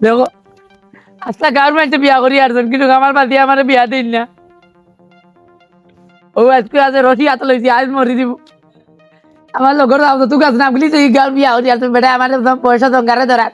দেখো আস্তা গার্মেন্টে বিয়া করি আসছেন কিন্তু আমার বাদি আমার বিয়া দিন না। ও আজকে আজ রসি হাতে লইছি, আজ মরি দিব। আমার লগর যাও তো তুই কাজ না, বলি তুই গার বিয়া করি আসছেন বেটা আমার পয়সা দঙ্গারে ধরা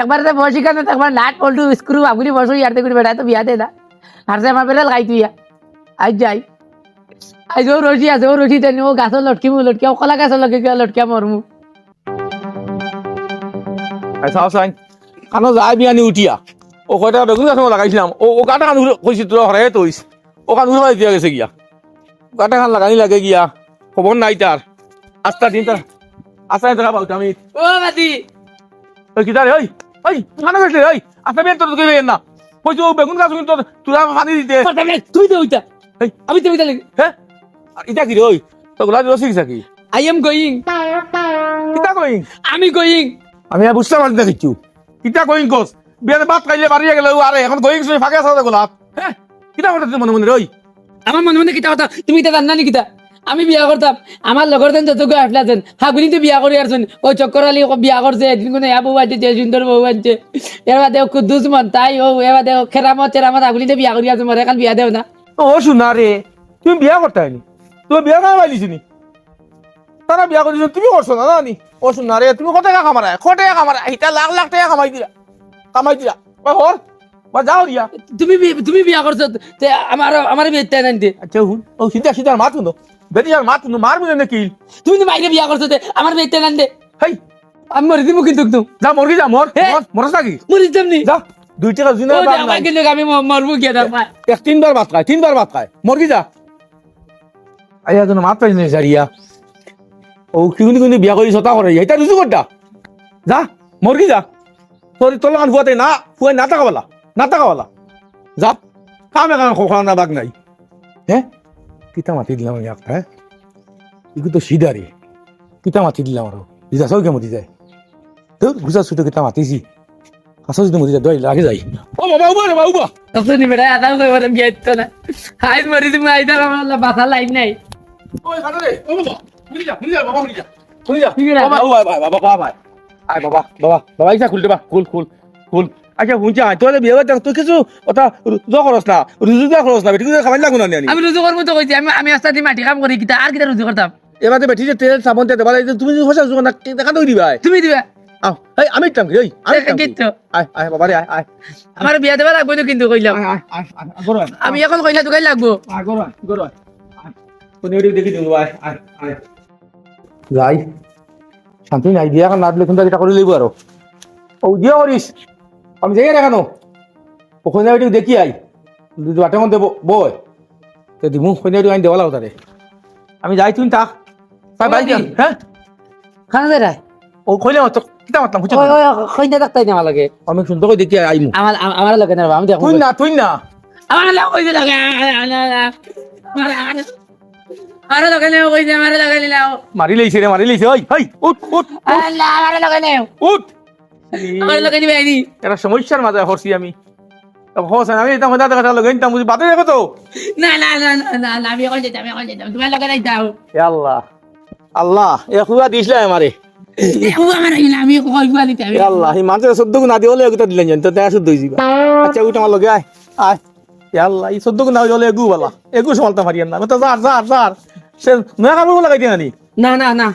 একবার তো বসি কানে একবার নাট পল্টু স্ক্রু আগুনি বসো ইয়ার দেখি বেটা তো বিয়া দে না। আর যে আমার বেলা লাগাই তুই আজ যাই। আজ ও রসি আছে, ও রসি তেনি ও গাছ লটকিমু লটকিয়া কলা গাছ লটকে গিয়া লটকিয়া মরমু চাও চাই কানো যাই বিয়ানি উঠিয়া। ও কয়টা বেগুন গাছ লাগাইছিলাম। ও ও কাটা কান কইছি তোর হরে তৈস ও কান উঠাই দিয়া গেছে গিয়া। কাটা খান লাগানি লাগে গিয়া। খবর নাই তার আস্তা দিন তার আস্তা দিন তার বাউটা আমি ও বাদি ওই কিদারে ওই ওই কানো গেছে ওই আস্তা বিয়ান তোর কইবে না। কইছি বেগুন গাছ কিন্তু তোরা পানি দিতে। তুই দে ওইটা এই। আমি তো ওইটা লাগি হ্যাঁ আর ইটা কি রে ওই তো গুলা রসি কি? আই এম গোয়িং কিতা কইং আমি গোয়িং আমি বুঝতে পারছি না কিছু কিতা কইং কোস? বিয়াতে ভাত খাইলে বাড়িয়ে গেল আরে এখন কইং শুনে ফাঁকে আছে গোলাপ হ্যাঁ কিতা কথা মনে মনে রই আমার মনে মনে কিতা কথা? তুমি এটা জানা নি কিতা? আমি বিয়া করতাম আমার লগর দেন যত গো আসলা দেন হাগুনি তো বিয়া করে আসছেন ওই চক্কর আলী ও বিয়া করছে এদিন কোনো ইয়া বউ আনছে সুন্দর বউ আনছে। এর বাদে ও কুদ্দুস মন তাই ও বাদে ও খেরামত চেরামত হাগুনি তো বিয়া করে আসছে মরে এখন বিয়া দেও না। ও শুনা রে তুমি বিয়া করতে হয়নি তুমি বিয়া কামা পাইলিছি নি তারা বিয়া করেছ তুমি করছ না জানি ও শুনা রে তুমি কত টাকা কামারা কত টাকা কামারা এটা লাখ লাখ টাকা কামাই দিলা। কামাই দিলা। বা হর বা যাও দিয়া। তুমি তুমি বিয়া করছ তে আমার আমার বিয়ে তাই নানতে আচ্ছা হুন ও সিধা সিধা মাত শুনো। বেটি আর মাত শুনো মারবি না কি? তুমি তো বাইরে বিয়া করছ তে? আমার বিয়ে তাই নানতে হেই। আমি মরে দিব কিন্তু তুমি যা মরগি যা মর হে? মর, মরস নাকি? মরে দিতাম যা দুই টাকা দিন ও দে, কিন্তু আমি মরবো গিয়া দাম এক তিনবার ভাত খায় তিনবার ভাত খায়। মরগি যা। আইয়া যেন মাত পাইনি সারিয়া ও কিগুনি কিন্তু বিয়া কৰি ছটা কৰে সেইটা ৰুজু কৰদা যা মৰগি যা। তই তোৰ লগত হোৱাতে না হোৱাই নাথাকাবালা নাথাকাবালা যা কাম একাম খোৱা না বাক নাই। হে? তিতা মাতি দিলাম ইয়াক হে। ইগুতো সিদারি কিতা মাতি দিলাম আৰু। ৰিজা চাউকে মতি যায়। তো গুজা চুটো কিতা মাতিছি। কাছ যদি মতি যায় দৈ লাগে যাই অ বাবা উবা বাবা উবা। তখন বেড়া আদাম কই বলে বিয়াইতো না। হাই মরি তুমি আইতা আমার বাসা লাইন নাই। ওই কাটো ও বাবা। আমি রুজু করব তো কইছি আমি আমি আস্তা দিয়ে মাটি কাম করি কিতা আর কিতা রুজু করতাম এবারে বেটি যে তেল সাবান তেল দেবা তুমি যদি হোসা না দেখা দই দিবা তুমি দিবা। আও এই আমি টাম কি আমি টাম কি। আয় আয় বাবা রে আয় আয়। আমার বিয়া দেবা লাগবো তো কিন্তু কইলাম। আমি এখন কইলা তো কইলা লাগবো গরো গরো কোন দেখি দিও আয় আয় আয়। যাই। শান্তি নাই দিয়া এখন না দিলে কিন্তু এটা করে লইব আর ও দিয়া করিস আমি যাই কেন ওখানে ওইটি দেখি আই। বাটের মধ্যে বয়। তো দিমু ওখানে ওইটি আইন দেওয়া লাগো তারে আমি যাই তুই থাক তাই বাই বাড়ি? হ্যাঁ খানা দে রাই ও কইলে তো কিতা মাতলাম বুঝছ ওই ওই কইনা ডাক্তাই না লাগে। আমি সুন্দর করে দেখি আইমু আমার আমার লাগে না আমি দেখো। তুই না তুই না। আমার লাগে কইছে লাগে। আমার লাগে না কইছে আমার লাগে না মারি লইছে রে মারি লইছে ওই হাই উঠ উঠ আল্লাহ আমার লাগে না উঠ। আমার লাগে নি একটা সমস্যার মাঝে হরছি আমি। হোসেন আমি এটা মজা দেখা লগে নিতাম বুঝি বাদে দেখো তো। না না না না না না আমি এখন যেতাম এখন যেতাম। তোমার লাগে নাই যাও আল্লাহ আল্লাহ এ খুয়া দিছিলে আমারে। আমার আমি কইবা নিতে আল্লাহ এই মানুষের চোদ্দ গুণ আদি হলে দিলেন জানি তো দেখা শুদ্ধ হয়েছি আচ্ছা উঠ আমার লগে আয় আয়। আল্লাহ এই আদি হলে এগু বালা। এগু সমালতে না তো যার যার যার। সে নয়া কাপড় লাগাই দিয়ে আনি না না না।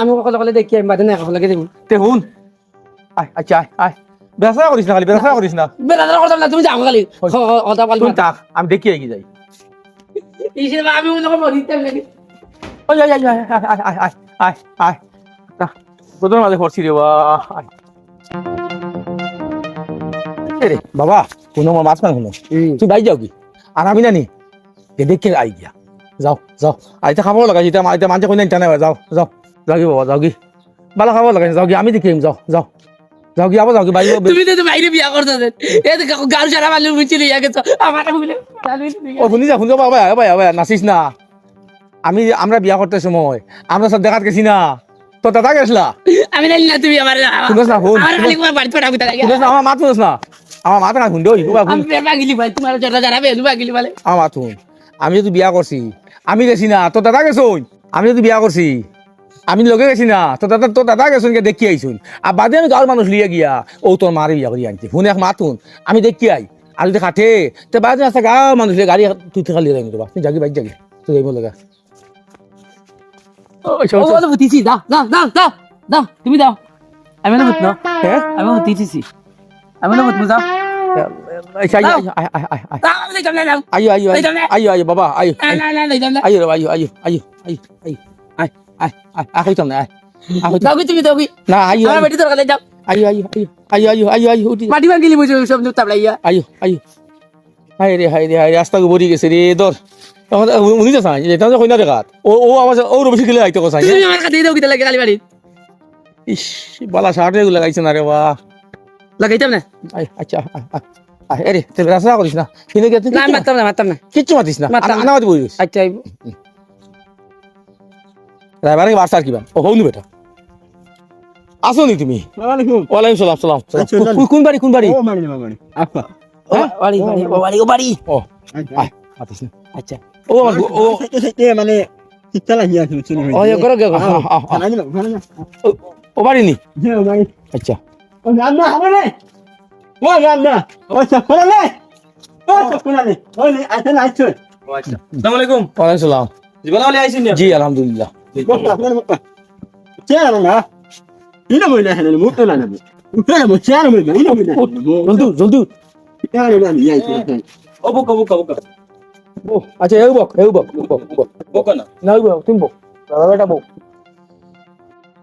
আমি কলে দেখি আমি তে আচ্ছা না না না? তুমি দেখি যাই। আমি বাবা কোন মাছ না। শুনো তুই বাই যাও কি? আর আমি জানি দেখে আই গিয়া। যাও যাও আইতা খাব লাগাইছি এতিয়া আইতা মানুষ কোনো নাই যাও যাও যাও কি বাবা যাও কি ভালো খাব লাগাইছি যাও কি আমি দেখি যাও যাও যাও কি আবার যাও কি বাই তুমি তো বাইরে বিয়া করতে এ তো গাড়ি সারা মালু বুঝছিলি আগে তো আমার বলে ও শুনি যা শুনি বাবা বাবা বাবা নাচিস না আমি আমরা বিয়া করতে সময় আমরা সব দেখাত গেছি না তো দাদা গেছলা আমি জানি না তুমি আমার শুনছ না ফোন আমার খালি তোমার বাড়িতে পাঠাবো তার শুনছ না আমার মাত শুনছ না আমার মাত না শুন দেই বাবা আমি প্রেমা গিলি ভাই তোমার জরা জরা বেলু গিলি বলে আমার মাত শুন আমি যদি বিয়া করছি আমি গেছি না তো দাদা গেছ আমি যদি বিয়া করছি আমি লগে গেছি না তো দাদা তো দাদা গেছুন কে দেখি আইছুন আর বাদে আমি গাঁর মানুষ লিয়ে গিয়া ও তোর মারে বিয়া করি আনছি। শুনে এক মাতুন আমি দেখি আই। যদি খাটে তো বাদে আসতে গাঁর মানুষ লিয়ে গাড়ি তুই খালি যাই তো তুই জাগি বাইক জাগি তুই যাইব লগা। তুমি দাও আমি না। হ্যাঁ আমি ভুতিছি আমি না যাও আচ্ছা না আইও আইও আইও আইও বাবা না না না না আইও আইও আইও আইও আইও আইও আই আই আই আই কইতাম না আই আই কইতাম দাও কি তুমি দাও কি না আইও আমার বেটি তোর কাছে যাও আইও আইও আইও আইও আইও আইও উঠি মাটি ভাঙিলি বুঝো সব নুত তাবলাইয়া আইও আইও হাই রে হাই রে রে রাস্তা বরি গেছে রে দর উনি তো চাই এটা তো কইনা দেখাত ও ও আমার ও রবি শিখলে আইতো কথা তুমি আমার কাছে দাও কি লাগে গালি বাড়ি ইস বালা শার্ট রে লাগাইছে না রে বাহ লাগাইতাম না আচ্ছা আরে তে রাস্তা করিস না। কিনে গেছিস না মারতাম না মারতাম না। কিচ্ছু মাতিস না। আনা মাতি বলিস। আচ্ছা আইব। রাইবারে বার্তা আর কিবা ও হউনি বেটা। আসো নি তুমি। ওয়ালাইকুম। সালাম সালাম সালাম। আচ্ছা, কোন বাড়ি কোন বাড়ি? ও মানি মানি আপা হ্যাঁ? বাড়ি বাড়ি ও বাড়ি ও বাড়ি। ও আচ্ছা। মাতিস না। আচ্ছা। ও আমার ও। তে মানে চিত্তলা হিয়া তুমি শুনে ও ইয়ে করো গো আহ, আহ, আহ। মানি ও- ও বাড়ি নি? হে মানি আচ্ছা। ও রান্না হবে না। ও রান্না ও সাফরা না। ও সাফরা না। ও নি না আসসালামু আলাইকুম। ওয়ালাইকুম সালাম। জীবন আলী আইছেন জি আলহামদুলিল্লাহ। চেয়ার না ইনো মইনা হেনে মুতো না না উঠে না চেয়ার মইনা ইনো মইনা জলদি জলদি চেয়ার না ও বুকা বুকা বুকা। ও আচ্ছা এই বক এই বক বক বক। বুকা না। না বক তুমি বক। দাদা বেটা বক।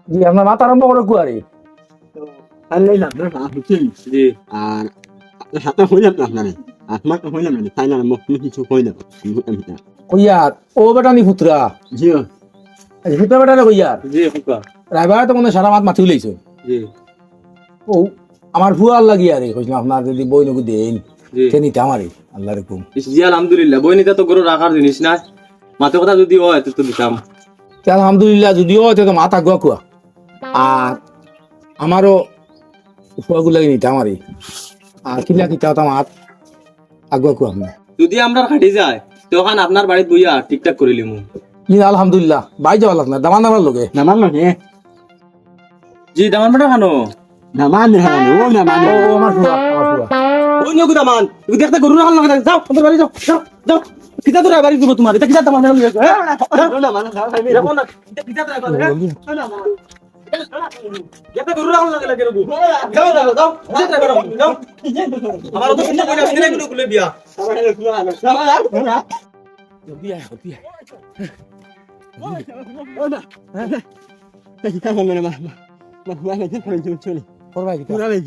জি আপনার মাথা আরম্ভ করে কুয়ারে আল্লাহ না না হুসেন জি আর হাতে হইলাম না আপনারে আপনার তো হইলাম না তাই না মুখ কিছু হইলাম কইয়ার ও বেটা নি জিও আচ্ছা পুত্রা বেটা রে কইয়ার জি রাইবার তো মনে সারা মাত মাতি উলাইছো জি ও আমার ফুয়ার লাগিয়া রে কইছিলাম আপনার যদি বই নকু দেন জি নিতে আমারে আল্লাহ রকম জি আলহামদুলিল্লাহ বই নিতে তো গরু রাখার জিনিস না মাথা কথা যদি হয় তো তো দিতাম আলহামদুলিল্লাহ যদিও হয়তো তো মাথা গুয়া কুয়া আর আমারও ফুয়াগুলো লাগে নিতে আর কিলা কিতা তো মাত আগুয়া কুয়া আমি যদি আমরা খাটি যায় তখন আপনার বাড়িতে বইয়া ঠিকঠাক করে লিমু কিন্তু আলহামদুলিল্লাহ বাই যাওয়া লাগ না দামান দামার লগে নামান মানে জি দামান বেটা খানো নামান হ্যাঁ ও নামান ও ও, আমার ফুয়া আমার ফুয়া ওই নিয়ে দামান দেখতে গরু রাখার লাগে যাও তোমার বাড়ি যাও যাও যাও কিতা তোর বাড়ি দিব তোমার এটা কিতা দামান লাগে নামান দেখো না কিতা কিতা তোর বাড়ি দেখতে গরু রাখার লাগে লাগে রবু যাও যাও যাও যাও যাও আমার তো কিনা কইনা কিনা গরু খুলে বিয়া। জলদি আয় জলদি আয় করবা কিতা জলদি আমি অবুর কি বলছি ও বাদি ও বাদি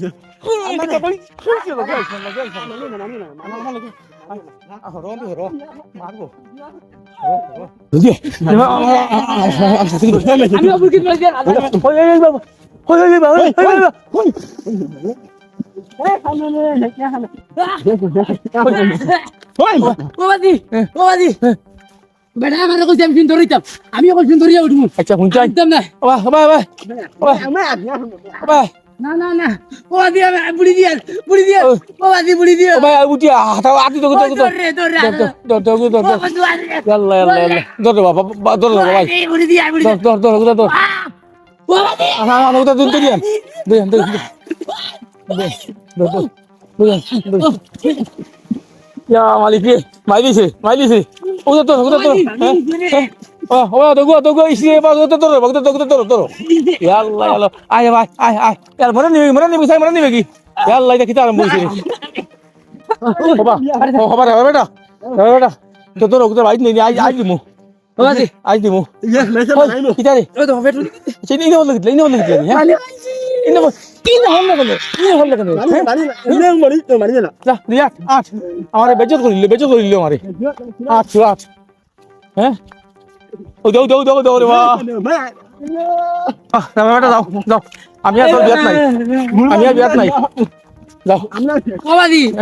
বেটা আমার কইছি আমি সুন্দর হইতাম আমি এখন সুন্দর হইয়া উঠবো আচ্ছা। একদম না বাবা বাবা বাবা না না না ও বুড়ি দিয়া বুড়ি দিয়া ও বাদি বুড়ি দিয়া বাবা উঠি হাতা আতি তো ও তো রে দর রে দর দর দর দর ও বাদি রে ইয়াল্লা ইয়াল্লা ইয়াল্লা দর বাবা দর দর বাবা বুড়ি দিয়া বুড়ি দর দর দর দর দর ও বাদি আহা আহা ওটা দুন দিয়ান দিয়ান দিয়ান দর দর দর ইয়া মালিক মাই দিছে মাই দিছে তো ওটা তো ও ও তো গো তো গো ইসে বা ওটা তো ওটা তো ওটা তো তো ইয়াল্লা ইয়াল্লা আয় ভাই আয় আয়। ইয়ার মনে নিবি মনে নিবি সাই মনে নিবি কি? বাবা ও রে বেটা বেটা। তো তোর ওটা ভাই নেই আজ আজ দিমু। আজ তো ইনে হল ইনে হ্যাঁ? মানে ইনে হল ইনে হল লাগিলে ইনে হল লাগিলে যা দিয়া আট আমারে বেজত করিলে বেজত করিলে আমারে। আট আট হ্যাঁ? ও দাও দাও দাও দাও রে বেটা যাও যাও আমি আর তোর বিয়াত নাই। আমি আর বিয়াত নাই। যাও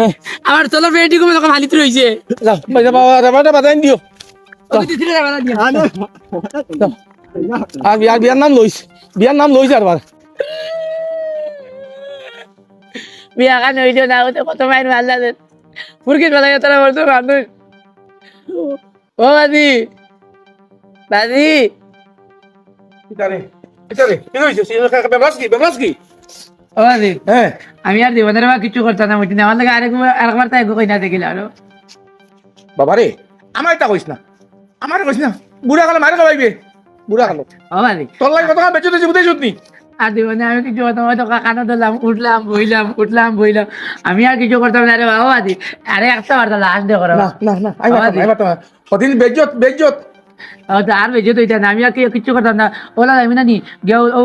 Eh. আমার চলার পেটি কমে তখন হালিত রইছে যাও বাবা বেটা বাদাই দিও। বাবা আর বিয়ার বিয়ার নাম লইস। বিয়ার নাম লইস আর বার বিয়া কান হইল না হতে কত মাইন মারলা দেন ফুরকিত বেলা তোরা বলতো মানুষ। ও বাদি কি ও হ্যাঁ আমি আর বা কিছু করতাম না বুঝছি না আমার লাগে আরেক আরেকবার তাই কই না দেখিল আর বাবা রে আমার কইস না। আমার কইস না বুড়া কালে মারে খাইবে বুড়া কালে ও তোর লাগে বেচে দিয়েছি বুঝাই শুনি আর আমি কিছু করতাম হয়তো কানো ধরলাম উঠলাম বইলাম উঠলাম বইলাম আমি আর কিছু করতাম না রে বাবা আজি আরে একটা বার লাস্ট দে করো না না না আই বাতা আই বাতা কদিন বেজ্জত বেজ্জত। তো আর বেজে তো না আমি আর কি- কিচ্ছু করতাম না। ওলা আমি না নি? গিয়ে ও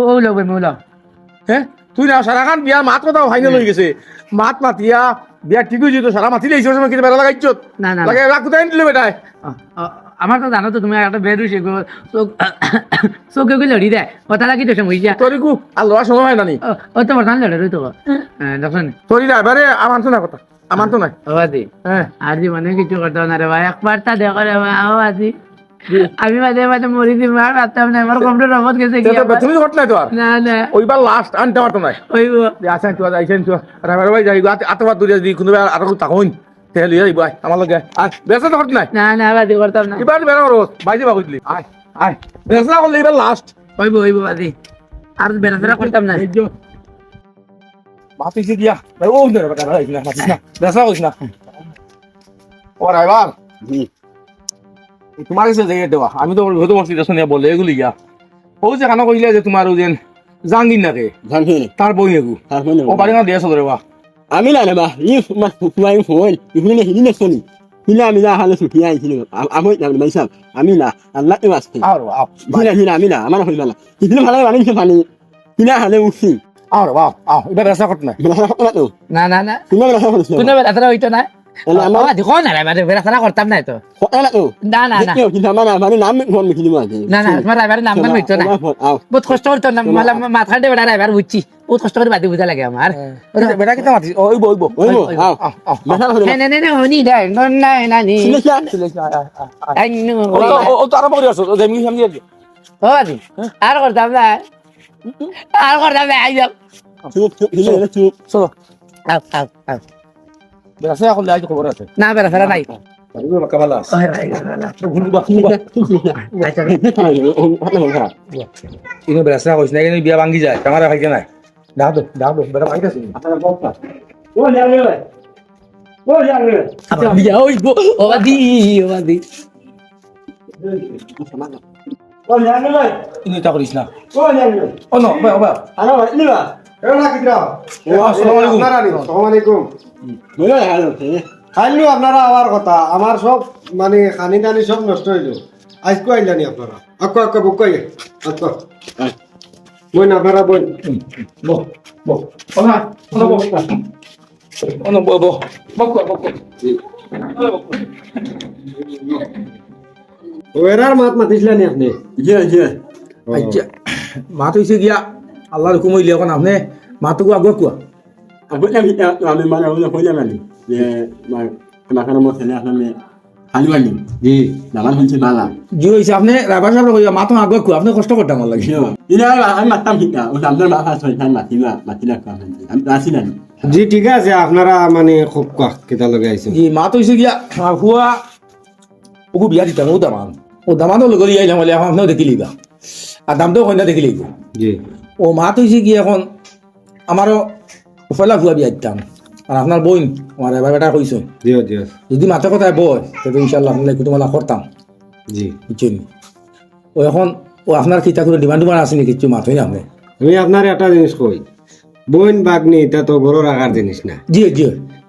হ্যাঁ তুই না সারা খান বিয়ার মাত কথা ফাইনাল হয়ে। গেছে। মাত মাতিয়া বিয়া ঠিক হয়েছে তো সারা মাতি বেলা না, না। লাগে রাখ কোথায় দিলে বেটায় আমার তো জানো তো তুমি একটা চোখ গেলে লড়ি দেয় কথা লাগি তো সময় যা তোর কু আর লড়া সময় হয় না নি ও তো বর্তমান লড়ে রই তো তোর আমার তো না কথা আমার তো নাই ও আজি। আর জীবনে কিছু করতাম না রে ভাই একবার তা দেখো রে ভাই ও আজি। আমি মাঝে মাঝে মরি দিব আর পারতাম না আমার কমপ্লিট রবত গেছে কি। তুমি ঘট নাই তো না না। ওইবার লাস্ট আনতে পারতো নাই। ওই আসেন তুই আইসেন তুই রাবার ভাই যাই আতবার দূরে দি কোনো আর তাকইন তেল ইয়ে যাইব আমার লগে। আর বেসা তো ঘট নাই? না না বাদি করতাম না এবার বেড়া রোজ বাইজে বাগুলি আয় আয় বেসা করলে এবার লাস্ট ওইব ওইব বাদি। আর বেড়া ফেরা করতাম না মাতিছে দিয়া। ভাই ও না বেটা ভাই না মাতিস না? বেসা কইস না ও রাইবার তোমার কাছে যাই দেওয়া আমি তো হয়তো মস্তি শুনে বলে এগুলি গিয়া। ও যে খানা কইলে যে তোমার ওই যে জাঙ্গিন নাকে? তার বই এগু ও বাড়ি না দিয়ে চলে বা আমি না বা ই মা ফুয়াই ফোন ইহুনে হিনে সনি হিনা আমি না হালে সুফিয়া হিনে আমি না মাইসাল আমি না আল্লাহ এ মাসতি আর আও হিনা হিনা আমি না আমার হইল না হিনে ভালো মানে কি পানি। হিনা হালে উঠছি আর আও এবার বেসা কত না? না না না। না তুমি কোনো বেড়া ফেরা হইতো না না না বেড়া করতাম না তো না না না। না না না। না বহুত কষ্ট করতো না মালা মাথা খাটে বেড়া রাইবার বুঝছি। বহুত কষ্ট করে বাদি বুঝা লাগে আমার। বেটা কিতা মাতিস? ওইব ওইব ওইবো নে নে নে নে হনি দে না নি কি ও তো আরও বড় আছে ও সামনে ও আজি। আর করতাম না। আর করতাম না আই যাও চুপ চুপ চুপ। চলো। আও আও আও। বেসা করলে আজ খবর আছে। না বেড়া ফেরা নাই। বিয়া ভাঙ্গি যায় কামারা ভাইকে নাই। না। হালো খাইলো আপনারা আওয়ার কথা আমার সব মানে খানি টানি সব নষ্ট হইল। আজকে আইলানি আপনারা? আক্কা আক্কা বুক কই আক্কা বইন আপনারা বইন। বো বো ও না বো ও নো বো বো বো বো বো ও এরার মাত মাতিছিলেন আপনি? জি জি আচ্ছা মা তো ইসে গিয়া। আল্লাহর হুকুম হইলে এখন আপনি মাতুকু আগুয়া কুয়া জি। জি হইছে আপনি সাহেব কইয়া মাতো আগুয়া কুয়া আপনি কষ্ট করতে আমার লাগে lah kami nasi জি ঠিক আছে আপনারা মানে খুব কাহ লগে আইছেন জি মা তো ইসে গিয়া হুয়া ওকু বিয়া দিতাম ও দামান। ও দামান তো আইলাম বলে আপনিও দেখি লিবা আর দামটাও কইনা দেখি জি। ও মা তো কি এখন? আমারও উফালা হুয়া বিয়া দিতাম। আর আপনার বোন আমার এবার বেটা জিও যদি মাথা কথায় বয় তবে ইনশাল্লাহ আপনার কুটুমালা করতাম জি। বুঝছেন ও এখন ও আপনার কিতা করে ডিমান্ড ডিমান্ড আছে নাকি কিছু মাথই না আপনি? আমি আপনার একটা জিনিস কই বইন বাগনি এটা তো বড় রাখার জিনিস না। জি জি।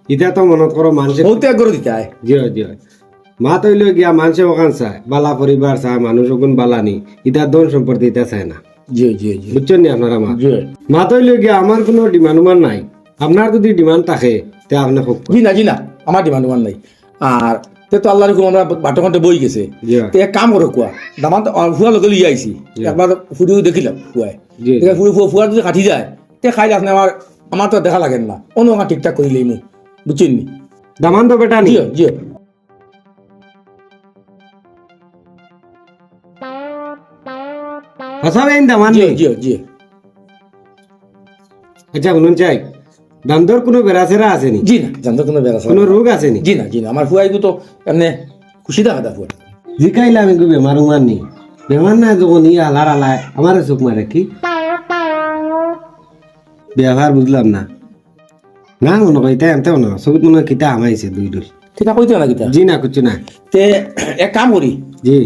এটা তো মনত করো মানুষের বহুত করে দিতে হয় জিও জিও মা তৈল গিয়া মানুষে ওখান চায় বালা পরিবার চায় মানুষ ওখান বালানি ইটা দন সম্পত্তি ইটা চায় না। জি জি জি। বুঝছেন নি আপনারা মা জি। মা তৈল আমার কোনো ডিমান্ড উমান নাই। আপনার যদি ডিমান্ড থাকে তে আপনি খুব জি না জি না আমার ডিমান্ড ডিমান্ড নাই। আর তে তো আল্লাহর হুকুম আমরা বাটকনতে বই গেছে। তে এক কাম করো কুয়া দামান ফুয়া লগে লিয়ে আইছি একবার ফুডিও দেখিলাম ফুয়াই জি ফুড়ি ফুয়া ফুয়া যদি কাটি যায় তে খাইলে আপনি আমার আমার তো দেখা লাগেন না। অন্য ঠিকঠাক করিলেই মু বুঝছেন নি। দামান তো বেটা নি? জিও জিও আচ্ছা বেন দামান জিও নি জিও জিও। আচ্ছা শুনুন চাই দামদর কোনো বেড়াচেরা আছে নি? জি না জানতো কোনো বেড়া কোনো রোগ আছে নি? জি না জি না আমার ফুয়াইগু তো এমনি খুশি দেখা দা ফুয়া জিকাইলে আমি বেমার উমান নি। বেমার না যখন ই আলার আলায় আমারে চোখ মারে কি? ব্যবহার বুঝলাম না। না মনে করি তাই আনতে মনে হয় মনে কিতা আমাইছে দুই দুই কিতা কইতে না কিতা? জি না কুচু না। তে এক কাম করি। জি।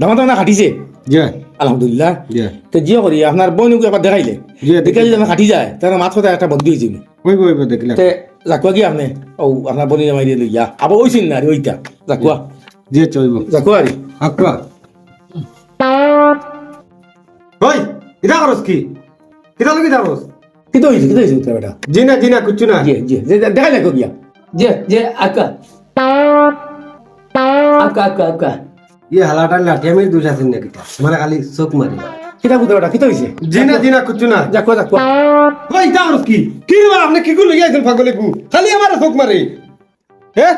দামা দামা খাটিছে জি আলহামদুলিল্লাহ। জি তো জিও করি আপনার বোনকে একবার দেখাইলে। জি দেখে যদি আমার খাটি যায় তাহলে মাথা একটা বন্ধু হয়েছে ওই বই বই দেখলাম তে জাকুয়া কি আপনি? ও আপনার বোনি জামাই দিয়ে লইয়া আবার ওইছিন না ওইটা? জাকুয়া জি চইব জাকুয়া রে আক্কা ওই কিতা করস কি? কিতা লাগি যাবস কিতো হয়েছে কিতো হয়েছে উত্তর বেটা? জি না জি না? কুচু না জি জি দেখাই দেখো গিয়া যে যে আকা আকা আকা আকা ইয়ে হালাটা লাঠি আমি দুই আছেন না কিতা মানে খালি চোখ মারি কিতা উত্তর বেটা কিতো হয়েছে জি না জি না কুচু না জাকুয়া জাকুয়া ওই কিতা করস কি কি রে বাবা, আপনি কি গুলো ইয়াইছেন পাগলে গু খালি আমার চোখ মারি হ্যাঁ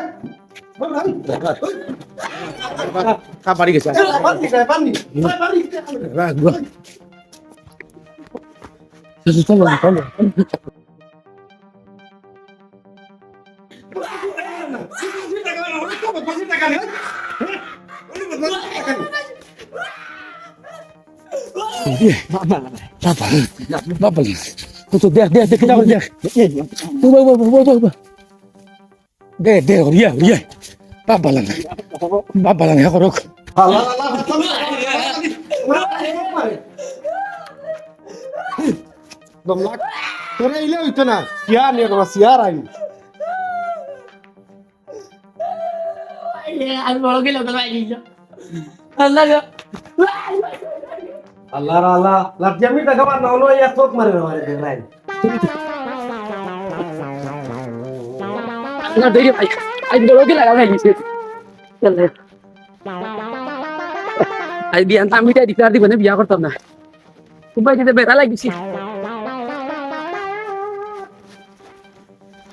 কা বাড়ি গেছে জাকুয়া বাবা তো তো দে দে ওরিয়া ওরিয়া বাবা lang বাবা rok দমলাক তোরা ইলে হইতো না সিয়ার নিয়ে তোমার সিয়ার আইন আমি বড় গেলে দিয়েছ আল্লাহ আল্লাহ আল্লাহ লাঠি আমি টাকা মার না হলো ইয়া চোখ মারে না মারে দেখলাই আল্লাহ ধরে ভাই আজ বড় গেলে ভাই দিয়েছে চলে। আজ বিয়ান আমি তাই দিতে আর দিব না বিয়া করতাম না। উপায় দিতে বেড়া লাগিছে।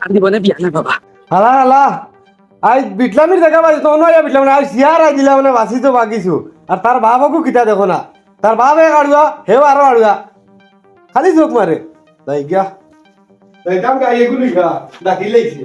আর দিব না বিয়া না বাবা। আল্লাহ আল্লাহ। আই বিটলামির দেখা পাইছ তো নয় বিটলাম আর সিয়ার আই দিলাম না তো বাকিছো আর তার বাপকো কিতা দেখো না। তার বাপ এক আড়ুয়া হেও আরও আড়ুয়া খালি চোখ মারে তাই গিয়া তাই কাম গাই এগুলি গা ডাকি লাইছে